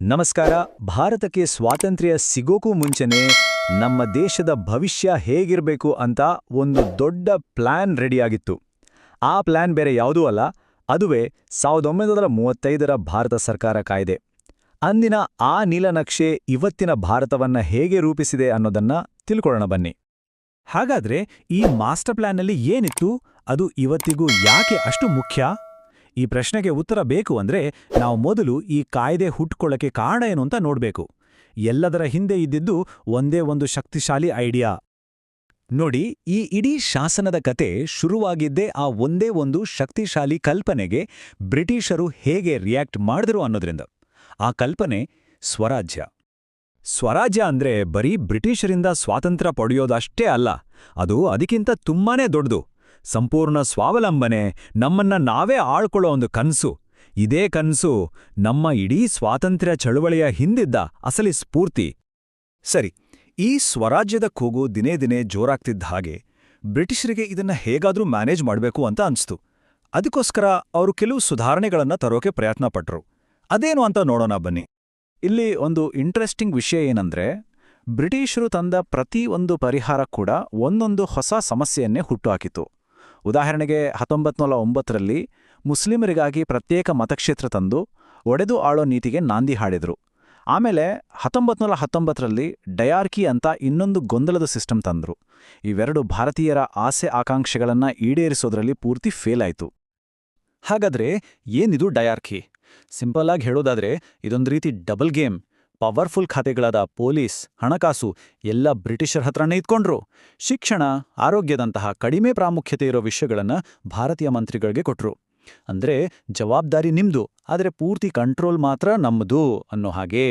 ನಮಸ್ಕಾರ. ಭಾರತಕ್ಕೆ ಸ್ವಾತಂತ್ರ್ಯ ಸಿಗೋಕ್ಕೂ ಮುಂಚೆನೇ ನಮ್ಮ ದೇಶದ ಭವಿಷ್ಯ ಹೇಗಿರಬೇಕು ಅಂತ ಒಂದು ದೊಡ್ಡ ಪ್ಲಾನ್ ರೆಡಿಯಾಗಿತ್ತು. ಆ ಪ್ಲಾನ್ ಬೇರೆ ಯಾವುದೂ ಅಲ್ಲ, ಅದುವೇ ಸಾವಿರದ ಒಂಬೈನೂರ ಮೂವತ್ತೈದರ ಭಾರತ ಸರ್ಕಾರ ಕಾಯ್ದೆ. ಅಂದಿನ ಆ ನೀಲನಕ್ಷೆ ಇವತ್ತಿನ ಭಾರತವನ್ನ ಹೇಗೆ ರೂಪಿಸಿದೆ ಅನ್ನೋದನ್ನ ತಿಳ್ಕೊಳ್ಳೋಣ ಬನ್ನಿ. ಹಾಗಾದ್ರೆ ಈ ಮಾಸ್ಟರ್ ಪ್ಲಾನ್ನಲ್ಲಿ ಏನಿತ್ತು, ಅದು ಇವತ್ತಿಗೂ ಯಾಕೆ ಅಷ್ಟು ಮುಖ್ಯ? ಈ ಪ್ರಶ್ನೆಗೆ ಉತ್ತರ ಬೇಕು ಅಂದ್ರೆ ನಾವು ಮೊದಲು ಈ ಕಾಯ್ದೆ ಹುಟ್ಕೊಳ್ಳಕ್ಕೆ ಕಾರಣ ಏನು ಅಂತ ನೋಡ್ಬೇಕು. ಎಲ್ಲದರ ಹಿಂದೆ ಇದ್ದಿದ್ದು ಒಂದೇ ಒಂದು ಶಕ್ತಿಶಾಲಿ ಐಡಿಯಾ. ನೋಡಿ, ಈ ಇಡೀ ಶಾಸನದ ಕತೆ ಶುರುವಾಗಿದ್ದೇ ಆ ಒಂದೇ ಒಂದು ಶಕ್ತಿಶಾಲಿ ಕಲ್ಪನೆಗೆ ಬ್ರಿಟಿಷರು ಹೇಗೆ ರಿಯಾಕ್ಟ್ ಮಾಡಿದ್ರು ಅನ್ನೋದ್ರಿಂದ. ಆ ಕಲ್ಪನೆ ಸ್ವರಾಜ್ಯ. ಸ್ವರಾಜ್ಯ ಅಂದ್ರೆ ಬರೀ ಬ್ರಿಟಿಷರಿಂದ ಸ್ವಾತಂತ್ರ್ಯ ಪಡೆಯೋದಷ್ಟೇ ಅಲ್ಲ, ಅದು ಅದಕ್ಕಿಂತ ತುಂಬಾನೇ ದೊಡ್ಡದು. ಸಂಪೂರ್ಣ ಸ್ವಾವಲಂಬನೆ ನಮ್ಮನ್ನ ನಾವೇ ಆಳ್ಕೊಳ್ಳೋ ಒಂದು ಕನಸು. ಇದೇ ಕನಸು ನಮ್ಮ ಇಡೀ ಸ್ವಾತಂತ್ರ್ಯ ಚಳುವಳಿಯ ಹಿಂದಿದ್ದ ಅಸಲಿ ಸ್ಫೂರ್ತಿ. ಸರಿ, ಈ ಸ್ವರಾಜ್ಯದ ಕೂಗು ದಿನೇ ದಿನೇ ಜೋರಾಗ್ತಿದ್ದ ಹಾಗೆ ಬ್ರಿಟಿಷರಿಗೆ ಇದನ್ನ ಹೇಗಾದ್ರೂ ಮ್ಯಾನೇಜ್ ಮಾಡಬೇಕು ಅಂತ ಅನ್ಸ್ತು. ಅದಕ್ಕೋಸ್ಕರ ಅವರು ಕೆಲವು ಸುಧಾರಣೆಗಳನ್ನ ತರೋಕೆ ಪ್ರಯತ್ನ ಪಟ್ರು. ಅದೇನು ಅಂತ ನೋಡೋಣ ಬನ್ನಿ. ಇಲ್ಲಿ ಒಂದು ಇಂಟ್ರೆಸ್ಟಿಂಗ್ ವಿಷಯ ಏನಂದ್ರೆ, ಬ್ರಿಟಿಷರು ತಂದ ಪ್ರತಿ ಒಂದು ಪರಿಹಾರ ಕೂಡ ಒಂದೊಂದು ಹೊಸ ಸಮಸ್ಯೆಯನ್ನೇ ಹುಟ್ಟುಹಾಕಿತು ಉದಾಹರಣೆಗೆ ಹತ್ತೊಂಬತ್ತು ನೂರ ಒಂಬತ್ತರಲ್ಲಿ ಮುಸ್ಲಿಮರಿಗಾಗಿ ಪ್ರತ್ಯೇಕ ಮತಕ್ಷೇತ್ರ ತಂದು ಒಡೆದು ಆಳೋ ನೀತಿಗೆ ನಾಂದಿ ಹಾಡಿದರು. ಆಮೇಲೆ ಹತ್ತೊಂಬತ್ತು ನೂರ ಹತ್ತೊಂಬತ್ತರಲ್ಲಿ ಡಯಾರ್ಕಿ ಅಂತ ಇನ್ನೊಂದು ಗೊಂದಲದ ಸಿಸ್ಟಮ್ ತಂದ್ರು. ಇವೆರಡು ಭಾರತೀಯರ ಆಸೆ ಆಕಾಂಕ್ಷೆಗಳನ್ನು ಈಡೇರಿಸೋದ್ರಲ್ಲಿ ಪೂರ್ತಿ ಫೇಲ್ ಆಯ್ತು. ಹಾಗಾದ್ರೆ ಏನಿದು ಡಯಾರ್ಕಿ? ಸಿಂಪಲ್ ಆಗಿ ಹೇಳೋದಾದ್ರೆ ಇದೊಂದು ರೀತಿ ಡಬಲ್ ಗೇಮ್. ಪವರ್ಫುಲ್ ಖಾತೆಗಳಾದ ಪೊಲೀಸ್, ಹಣಕಾಸು ಎಲ್ಲ ಬ್ರಿಟಿಷರ್ ಹತ್ರನೇ ಇದ್ಕೊಂಡ್ರು. ಶಿಕ್ಷಣ, ಆರೋಗ್ಯದಂತಹ ಕಡಿಮೆ ಪ್ರಾಮುಖ್ಯತೆ ಇರೋ ವಿಷಯಗಳನ್ನು ಭಾರತೀಯ ಮಂತ್ರಿಗಳಿಗೆ ಕೊಟ್ರು. ಅಂದ್ರೆ ಜವಾಬ್ದಾರಿ ನಿಮ್ದು, ಆದರೆ ಪೂರ್ತಿ ಕಂಟ್ರೋಲ್ ಮಾತ್ರ ನಮ್ಮದು ಅನ್ನೋ ಹಾಗೆ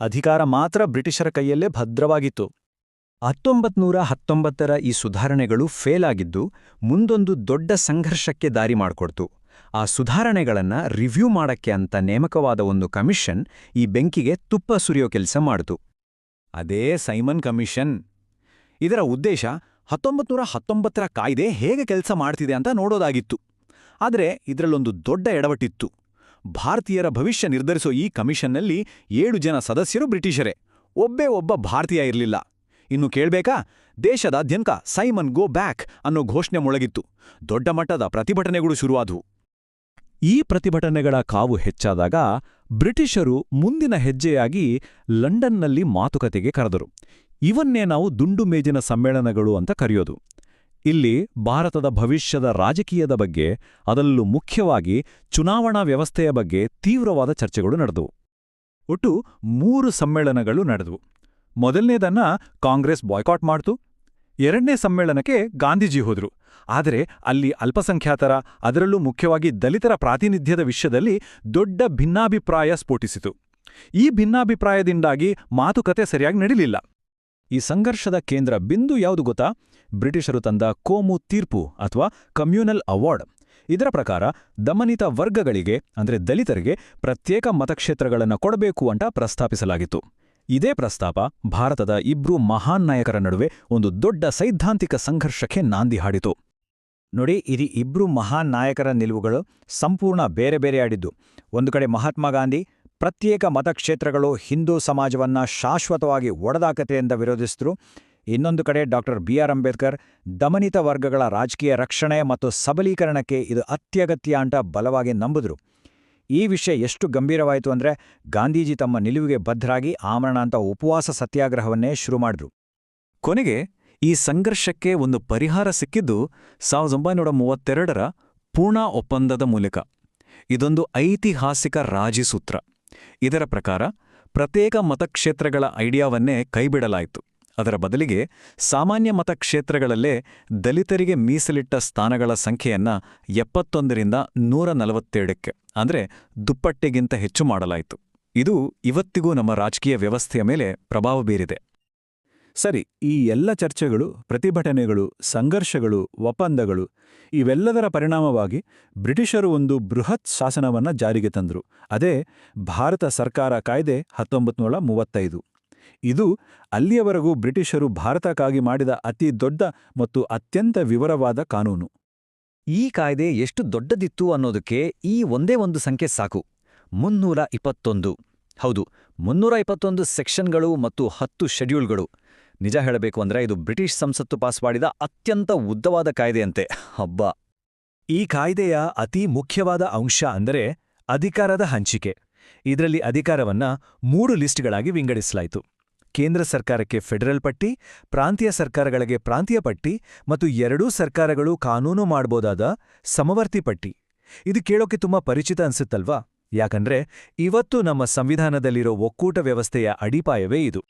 ಅಧಿಕಾರ ಮಾತ್ರ ಬ್ರಿಟಿಷರ ಕೈಯಲ್ಲೇ ಭದ್ರವಾಗಿತ್ತು. ಹತ್ತೊಂಬತ್ನೂರ ಹತ್ತೊಂಬತ್ತರ ಈ ಸುಧಾರಣೆಗಳು ಫೇಲ್ ಆಗಿದ್ದು, ಮುಂದೊಂದು ದೊಡ್ಡ ಸಂಘರ್ಷಕ್ಕೆ ದಾರಿ ಮಾಡಿಕೊಡ್ತು. ಆ ಸುಧಾರಣೆಗಳನ್ನ ರಿವ್ಯೂ ಮಾಡಕ್ಕೆ ಅಂತ ನೇಮಕವಾದ ಒಂದು ಕಮಿಷನ್ ಈ ಬೆಂಕಿಗೆ ತುಪ್ಪ ಸುರಿಯೋ ಕೆಲಸ ಮಾಡಿತು. ಅದೇ ಸೈಮನ್ ಕಮಿಷನ್. ಇದರ ಉದ್ದೇಶ ಹತ್ತೊಂಬತ್ನೂರ ಹತ್ತೊಂಬತ್ತರ ಕಾಯ್ದೆ ಹೇಗೆ ಕೆಲಸ ಮಾಡ್ತಿದೆ ಅಂತ ನೋಡೋದಾಗಿತ್ತು. ಆದರೆ ಇದರಲ್ಲೊಂದು ದೊಡ್ಡ ಎಡವಟ್ಟಿತ್ತು ಭಾರತೀಯರ ಭವಿಷ್ಯ ನಿರ್ಧರಿಸೋ ಈ ಕಮಿಷನ್ನಲ್ಲಿ ಏಳು ಜನ ಸದಸ್ಯರು ಬ್ರಿಟಿಷರೇ. ಒಬ್ಬೇ ಒಬ್ಬ ಭಾರತೀಯ ಇರಲಿಲ್ಲ. ಇನ್ನು ಕೇಳಬೇಕಾ? ದೇಶದಾದ್ಯಂತ ಸೈಮನ್ ಗೋ ಬ್ಯಾಕ್ ಅನ್ನೋ ಘೋಷಣೆ ಮೊಳಗಿತ್ತು. ದೊಡ್ಡ ಮಟ್ಟದ ಪ್ರತಿಭಟನೆಗಳು ಶುರುವಾದವು. ಈ ಪ್ರತಿಭಟನೆಗಳ ಕಾವು ಹೆಚ್ಚಾದಾಗ ಬ್ರಿಟಿಷರು ಮುಂದಿನ ಹೆಜ್ಜೆಯಾಗಿ ಲಂಡನ್ನಲ್ಲಿ ಮಾತುಕತೆಗೆ ಕರೆದರು. ಇವನ್ನೇ ನಾವು ದುಂಡು ಮೇಜಿನ ಸಮ್ಮೇಳನಗಳು ಅಂತ ಕರೆಯೋದು. ಇಲ್ಲಿ ಭಾರತದ ಭವಿಷ್ಯದ ರಾಜಕೀಯದ ಬಗ್ಗೆ, ಅದರಲ್ಲೂ ಮುಖ್ಯವಾಗಿ ಚುನಾವಣಾ ವ್ಯವಸ್ಥೆಯ ಬಗ್ಗೆ ತೀವ್ರವಾದ ಚರ್ಚೆಗಳು ನಡೆದವು. ಒಟ್ಟು ಮೂರು ಸಮ್ಮೇಳನಗಳು ನಡೆದವು. ಮೊದಲನೇದನ್ನ ಕಾಂಗ್ರೆಸ್ ಬಾಯ್ಕಾಟ್ ಮಾಡ್ತು. ಎರಡನೇ ಸಮ್ಮೇಳನಕ್ಕೆ ಗಾಂಧೀಜಿ ಹೋದ್ರು. ಆದರೆ ಅಲ್ಲಿ ಅಲ್ಪಸಂಖ್ಯಾತರ, ಅದರಲ್ಲೂ ಮುಖ್ಯವಾಗಿ ದಲಿತರ ಪ್ರಾತಿನಿಧ್ಯದ ವಿಷಯದಲ್ಲಿ ದೊಡ್ಡ ಭಿನ್ನಾಭಿಪ್ರಾಯ ಸ್ಫೋಟಿಸಿತು. ಈ ಭಿನ್ನಾಭಿಪ್ರಾಯದಿಂದಾಗಿ ಮಾತುಕತೆ ಸರಿಯಾಗಿ ನಡೆಯಲಿಲ್ಲ ಈ ಸಂಘರ್ಷದ ಕೇಂದ್ರ ಬಿಂದು ಯಾವುದು ಗೊತ್ತಾ? ಬ್ರಿಟಿಷರು ತಂದ ಕೋಮು ತೀರ್ಪು ಅಥವಾ ಕಮ್ಯೂನಲ್ ಅವಾರ್ಡ್. ಇದರ ಪ್ರಕಾರ ದಮನಿತ ವರ್ಗಗಳಿಗೆ, ಅಂದ್ರೆ ದಲಿತರಿಗೆ, ಪ್ರತ್ಯೇಕ ಮತಕ್ಷೇತ್ರಗಳನ್ನು ಕೊಡಬೇಕು ಅಂತ ಪ್ರಸ್ತಾಪಿಸಲಾಗಿತ್ತು. ಇದೇ ಪ್ರಸ್ತಾಪ ಭಾರತದ ಇಬ್ರು ಮಹಾನ್ ನಾಯಕರ ನಡುವೆ ಒಂದು ದೊಡ್ಡ ಸೈದ್ಧಾಂತಿಕ ಸಂಘರ್ಷಕ್ಕೆ ನಾಂದಿ ಹಾಡಿತು. ನೋಡಿ ಇದು ಇಬ್ರು ಮಹಾನ್ ನಾಯಕರ ನಿಲುವುಗಳು ಸಂಪೂರ್ಣ ಬೇರೆ ಬೇರೆ ಆಡಿದ್ದು. ಒಂದು ಕಡೆ ಮಹಾತ್ಮ ಗಾಂಧಿ, ಪ್ರತ್ಯೇಕ ಮತಕ್ಷೇತ್ರಗಳು ಹಿಂದೂ ಸಮಾಜವನ್ನ ಶಾಶ್ವತವಾಗಿ ಒಡೆದಾಕತೆಯಿಂದ ವಿರೋಧಿಸಿದ್ರು. ಇನ್ನೊಂದು ಕಡೆ ಡಾಕ್ಟರ್ ಬಿ ಆರ್ ಅಂಬೇಡ್ಕರ್, ದಮನಿತ ವರ್ಗಗಳ ರಾಜಕೀಯ ರಕ್ಷಣೆ ಮತ್ತು ಸಬಲೀಕರಣಕ್ಕೆ ಇದು ಅತ್ಯಗತ್ಯ ಅಂತ ಬಲವಾಗಿ ನಂಬಿದ್ರು. ಈ ವಿಷಯ ಎಷ್ಟು ಗಂಭೀರವಾಯಿತು ಅಂದ್ರೆ ಗಾಂಧೀಜಿ ತಮ್ಮ ನಿಲುವಿಗೆ ಬದ್ಧರಾಗಿ ಆಮರಣ ಅಂತ ಉಪವಾಸ ಸತ್ಯಾಗ್ರಹವನ್ನೇ ಶುರು ಮಾಡಿದ್ರು. ಕೊನೆಗೆ ಈ ಸಂಘರ್ಷಕ್ಕೆ ಒಂದು ಪರಿಹಾರ ಸಿಕ್ಕಿದ್ದು ಸಾವಿರದ ಒಂಬೈನೂರ ಮೂವತ್ತೆರಡರ ಪೂರ್ಣಾ ಒಪ್ಪಂದದ ಮೂಲಕ. ಇದೊಂದು ಐತಿಹಾಸಿಕ ರಾಜಿಸೂತ್ರ. ಇದರ ಪ್ರಕಾರ ಪ್ರತ್ಯೇಕ ಮತಕ್ಷೇತ್ರಗಳ ಐಡಿಯಾವನ್ನೇ ಕೈಬಿಡಲಾಯಿತು. ಅದರ ಬದಲಿಗೆ ಸಾಮಾನ್ಯ ಮತಕ್ಷೇತ್ರಗಳಲ್ಲೇ ದಲಿತರಿಗೆ ಮೀಸಲಿಟ್ಟ ಸ್ಥಾನಗಳ ಸಂಖ್ಯೆಯನ್ನ ಎಪ್ಪತ್ತೊಂದರಿಂದ ನೂರ ನಲವತ್ತೇಳಕ್ಕೆ, ಅಂದ್ರೆ ದುಪ್ಪಟ್ಟಿಗಿಂತ ಹೆಚ್ಚು ಮಾಡಲಾಯಿತು. ಇದು ಇವತ್ತಿಗೂ ನಮ್ಮ ರಾಜಕೀಯ ವ್ಯವಸ್ಥೆಯ ಮೇಲೆ ಪ್ರಭಾವ ಬೀರಿದೆ. ಸರಿ, ಈ ಎಲ್ಲ ಚರ್ಚೆಗಳು, ಪ್ರತಿಭಟನೆಗಳು, ಸಂಘರ್ಷಗಳು, ಒಪ್ಪಂದಗಳು, ಇವೆಲ್ಲದರ ಪರಿಣಾಮವಾಗಿ ಬ್ರಿಟಿಷರು ಒಂದು ಬೃಹತ್ ಶಾಸನವನ್ನ ಜಾರಿಗೆ ತಂದರು. ಅದೇ, ಭಾರತ ಸರ್ಕಾರ ಕಾಯ್ದೆ ಹತ್ತೊಂಬತ್ತು ಇದು ಅಲ್ಲಿಯವರೆಗೂ ಬ್ರಿಟಿಷರು ಭಾರತಕ್ಕಾಗಿ ಮಾಡಿದ ಅತಿ ದೊಡ್ಡ ಮತ್ತು ಅತ್ಯಂತ ವಿವರವಾದ ಕಾನೂನು. ಈ ಕಾಯ್ದೆ ಎಷ್ಟು ದೊಡ್ಡದಿತ್ತು ಅನ್ನೋದಕ್ಕೆ ಈ ಒಂದೇ ಒಂದು ಸಂಖ್ಯೆ ಸಾಕು. ಮುನ್ನೂರ ಇಪ್ಪತ್ತೊಂದು ಹೌದು ಮುನ್ನೂರ ಇಪ್ಪತ್ತೊಂದು ಸೆಕ್ಷನ್ಗಳು ಮತ್ತು ಹತ್ತು ಶೆಡ್ಯೂಲ್ಗಳು. ನಿಜ ಹೇಳಬೇಕು ಅಂದ್ರೆ ಇದು ಬ್ರಿಟಿಷ್ ಸಂಸತ್ತು ಪಾಸ್ ಮಾಡಿದ ಅತ್ಯಂತ ಉದ್ದವಾದ ಕಾಯ್ದೆಯಂತೆ. ಹಬ್ಬ. ಈ ಕಾಯ್ದೆಯ ಅತಿ ಮುಖ್ಯವಾದ ಅಂಶ ಅಂದರೆ ಅಧಿಕಾರದ ಹಂಚಿಕೆ. ಇದರಲ್ಲಿ ಅಧಿಕಾರವನ್ನ ಮೂರು ಲಿಸ್ಟ್ಗಳಾಗಿ ವಿಂಗಡಿಸಲಾಯಿತು. ಕೇಂದ್ರ ಸರ್ಕಾರಕ್ಕೆ ಫೆಡರಲ್ ಪಟ್ಟಿ, ಪ್ರಾಂತೀಯ ಸರ್ಕಾರಗಳಿಗೆ ಪ್ರಾಂತೀಯ ಪಟ್ಟಿ ಮತ್ತು ಎರಡೂ ಸರ್ಕಾರಗಳು ಕಾನೂನು ಮಾಡ್ಬೋದಾದ ಸಮವರ್ತಿ ಪಟ್ಟಿ. ಇದು ಕೇಳೋಕೆ ತುಂಬಾ ಪರಿಚಿತ ಅನ್ಸುತ್ತಲ್ವಾ? ಯಾಕಂದ್ರೆ ಇವತ್ತು ನಮ್ಮ ಸಂವಿಧಾನದಲ್ಲಿರೋ ಒಕ್ಕೂಟ ವ್ಯವಸ್ಥೆಯ ಅಡಿಪಾಯವೇ ಇದು.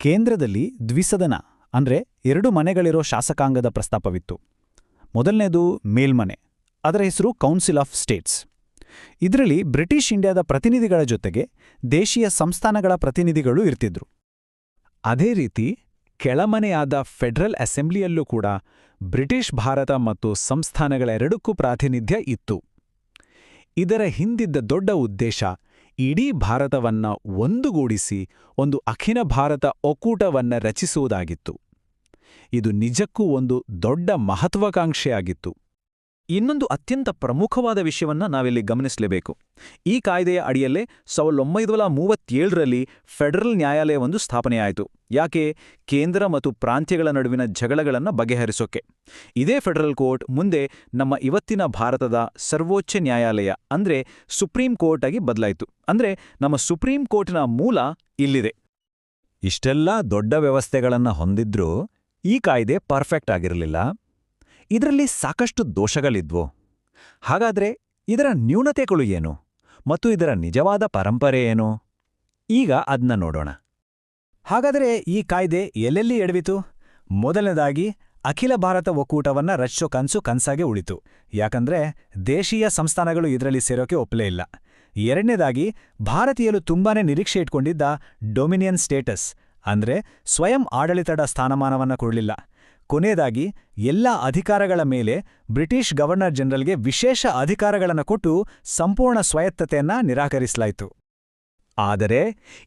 ಕೇಂದ್ರದಲ್ಲಿ ದ್ವಿಸದನ, ಅಂದ್ರೆ ಎರಡು ಮನೆಗಳಿರೋ ಶಾಸಕಾಂಗದ ಪ್ರಸ್ತಾಪವಿತ್ತು. ಮೊದಲನೇದು ಮೇಲ್ಮನೆ, ಅದರ ಹೆಸರು ಕೌನ್ಸಿಲ್ ಆಫ್ ಸ್ಟೇಟ್ಸ್ ಇದರಲ್ಲಿ ಬ್ರಿಟಿಷ್ ಇಂಡಿಯಾದ ಪ್ರತಿನಿಧಿಗಳ ಜೊತೆಗೆ ದೇಶೀಯ ಸಂಸ್ಥಾನಗಳ ಪ್ರತಿನಿಧಿಗಳು ಇರ್ತಿದ್ರು. ಅದೇ ರೀತಿ ಕೆಳಮನೆಯಾದ ಫೆಡರಲ್ ಅಸೆಂಬ್ಲಿಯಲ್ಲೂ ಕೂಡ ಬ್ರಿಟಿಷ್ ಭಾರತ ಮತ್ತು ಸಂಸ್ಥಾನಗಳೆರಡಕ್ಕೂ ಪ್ರಾತಿನಿಧ್ಯ ಇತ್ತು. ಇದರ ಹಿಂದಿದ್ದ ದೊಡ್ಡ ಉದ್ದೇಶ ಇಡೀ ಭಾರತವನ್ನ ಒಂದುಗೂಡಿಸಿ ಒಂದು ಅಖಿಲ ಭಾರತ ಒಕ್ಕೂಟವನ್ನ ರಚಿಸುವುದಾಗಿತ್ತು. ಇದು ನಿಜಕ್ಕೂ ಒಂದು ದೊಡ್ಡ ಮಹತ್ವಾಕಾಂಕ್ಷೆಯಾಗಿತ್ತು. ಇನ್ನೊಂದು ಅತ್ಯಂತ ಪ್ರಮುಖವಾದ ವಿಷಯವನ್ನು ನಾವಿಲ್ಲಿ ಗಮನಿಸಲೇಬೇಕು. ಈ ಕಾಯ್ದೆಯ ಅಡಿಯಲ್ಲೇ ಸಾವಿರದ ಒಂಬೈನೂರ ಮೂವತ್ತೇಳರಲ್ಲಿ ಫೆಡರಲ್ ನ್ಯಾಯಾಲಯವೊಂದು ಸ್ಥಾಪನೆಯಾಯಿತು. ಯಾಕೆ? ಕೇಂದ್ರ ಮತ್ತು ಪ್ರಾಂತ್ಯಗಳ ನಡುವಿನ ಜಗಳಗಳನ್ನು ಬಗೆಹರಿಸೋಕೆ. ಇದೇ ಫೆಡರಲ್ ಕೋರ್ಟ್ ಮುಂದೆ ನಮ್ಮ ಇವತ್ತಿನ ಭಾರತದ ಸರ್ವೋಚ್ಚ ನ್ಯಾಯಾಲಯ ಅಂದ್ರೆ ಸುಪ್ರೀಂ ಕೋರ್ಟ್ ಆಗಿ ಬದಲಾಯಿತು. ಅಂದ್ರೆ ನಮ್ಮ ಸುಪ್ರೀಂ ಕೋರ್ಟ್ನ ಮೂಲ ಇಲ್ಲಿದೆ. ಇಷ್ಟೆಲ್ಲ ದೊಡ್ಡ ವ್ಯವಸ್ಥೆಗಳನ್ನು ಹೊಂದಿದ್ರೂ ಈ ಕಾಯ್ದೆ ಪರ್ಫೆಕ್ಟ್ ಆಗಿರಲಿಲ್ಲ. ಇದರಲ್ಲಿ ಸಾಕಷ್ಟು ದೋಷಗಳಿದ್ವು. ಹಾಗಾದ್ರೆ ಇದರ ನ್ಯೂನತೆಗಳು ಏನು? ಮತ್ತು ಇದರ ನಿಜವಾದ ಪರಂಪರೆ ಏನು? ಈಗ ಅದನ್ನ ನೋಡೋಣ. ಹಾಗಾದರೆ ಈ ಕಾಯ್ದೆ ಎಲ್ಲೆಲ್ಲಿ ಎಡವಿತು? ಮೊದಲನೇದಾಗಿ, ಅಖಿಲ ಭಾರತ ಒಕ್ಕೂಟವನ್ನ ರಚಿಸೋ ಕನಸು ಕನಸಾಗೆ ಉಳಿತು. ಯಾಕಂದ್ರೆ ದೇಶೀಯ ಸಂಸ್ಥಾನಗಳು ಇದರಲ್ಲಿ ಸೇರೋಕೆ ಒಪ್ಪಲೇ ಇಲ್ಲ. ಎರಡನೇದಾಗಿ, ಭಾರತೀಯರು ತುಂಬಾನೇ ನಿರೀಕ್ಷೆ ಇಟ್ಕೊಂಡಿದ್ದ ಡೊಮಿನಿಯನ್ ಸ್ಟೇಟಸ್, ಅಂದ್ರೆ ಸ್ವಯಂ ಆಡಳಿತದ ಸ್ಥಾನಮಾನವನ್ನ ಕೊಡಲಿಲ್ಲ. ಕೊನೆಯದಾಗಿ ಎಲ್ಲ ಅಧಿಕಾರಗಳ ಮೇಲೆ ಬ್ರಿಟಿಷ್ ಗವರ್ನರ್ ಜನರಲ್ಗೆ ವಿಶೇಷ ಅಧಿಕಾರಗಳನ್ನು ಕೊಟ್ಟು ಸಂಪೂರ್ಣ ಸ್ವಾಯತ್ತತೆಯನ್ನ ನಿರಾಕರಿಸಲಾಯಿತು. ಆದರೆ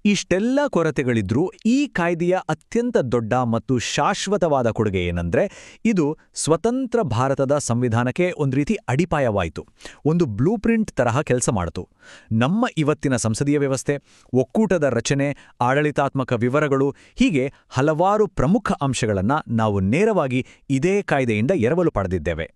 ಇಷ್ಟೆಲ್ಲ ಕೊರತೆಗಳಿದ್ರೂ ಈ ಕಾಯ್ದೆಯ ಅತ್ಯಂತ ದೊಡ್ಡ ಮತ್ತು ಶಾಶ್ವತವಾದ ಕೊಡುಗೆ ಏನಂದ್ರೆ ಇದು ಸ್ವತಂತ್ರ ಭಾರತದ ಸಂವಿಧಾನಕ್ಕೆ ಒಂದು ರೀತಿ ಅಡಿಪಾಯವಾಯಿತು. ಒಂದು ಬ್ಲೂ ಪ್ರಿಂಟ್ ತರಹ ಕೆಲಸ ಮಾಡಿತು. ನಮ್ಮ ಇವತ್ತಿನ ಸಂಸದೀಯ ವ್ಯವಸ್ಥೆ, ಒಕ್ಕೂಟದ ರಚನೆ, ಆಡಳಿತಾತ್ಮಕ ವಿವರಗಳು, ಹೀಗೆ ಹಲವಾರು ಪ್ರಮುಖ ಅಂಶಗಳನ್ನು ನಾವು ನೇರವಾಗಿ ಇದೇ ಕಾಯ್ದೆಯಿಂದ ಎರವಲು ಪಡೆದಿದ್ದೇವೆ.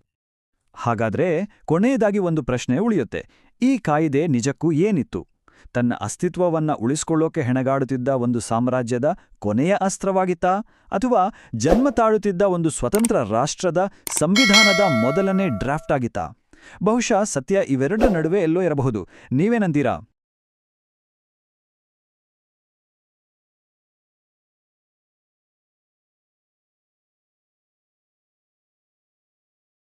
ಹಾಗಾದ್ರೆ ಕೊನೆಯದಾಗಿ ಒಂದು ಪ್ರಶ್ನೆ ಉಳಿಯುತ್ತೆ. ಈ ಕಾಯ್ದೆ ನಿಜಕ್ಕೂ ಏನಿತ್ತು? ತನ್ನ ಅಸ್ತಿತ್ವವನ್ನ ಉಳಿಸಿಕೊಳ್ಳೋಕೆ ಹೆಣಗಾಡುತ್ತಿದ್ದ ಒಂದು ಸಾಮ್ರಾಜ್ಯದ ಕೊನೆಯ ಅಸ್ತ್ರವಾಗಿತ್ತಾ, ಅಥವಾ ಜನ್ಮ ತಾಳುತ್ತಿದ್ದ ಒಂದು ಸ್ವತಂತ್ರ ರಾಷ್ಟ್ರದ ಸಂವಿಧಾನದ ಮೊದಲನೇ ಡ್ರಾಫ್ಟ್ ಆಗಿತ್ತಾ? ಬಹುಶಃ ಸತ್ಯ ಇವೆರಡರ ನಡುವೆ ಎಲ್ಲೋ ಇರಬಹುದು. ನೀವೇನಂತೀರಾ?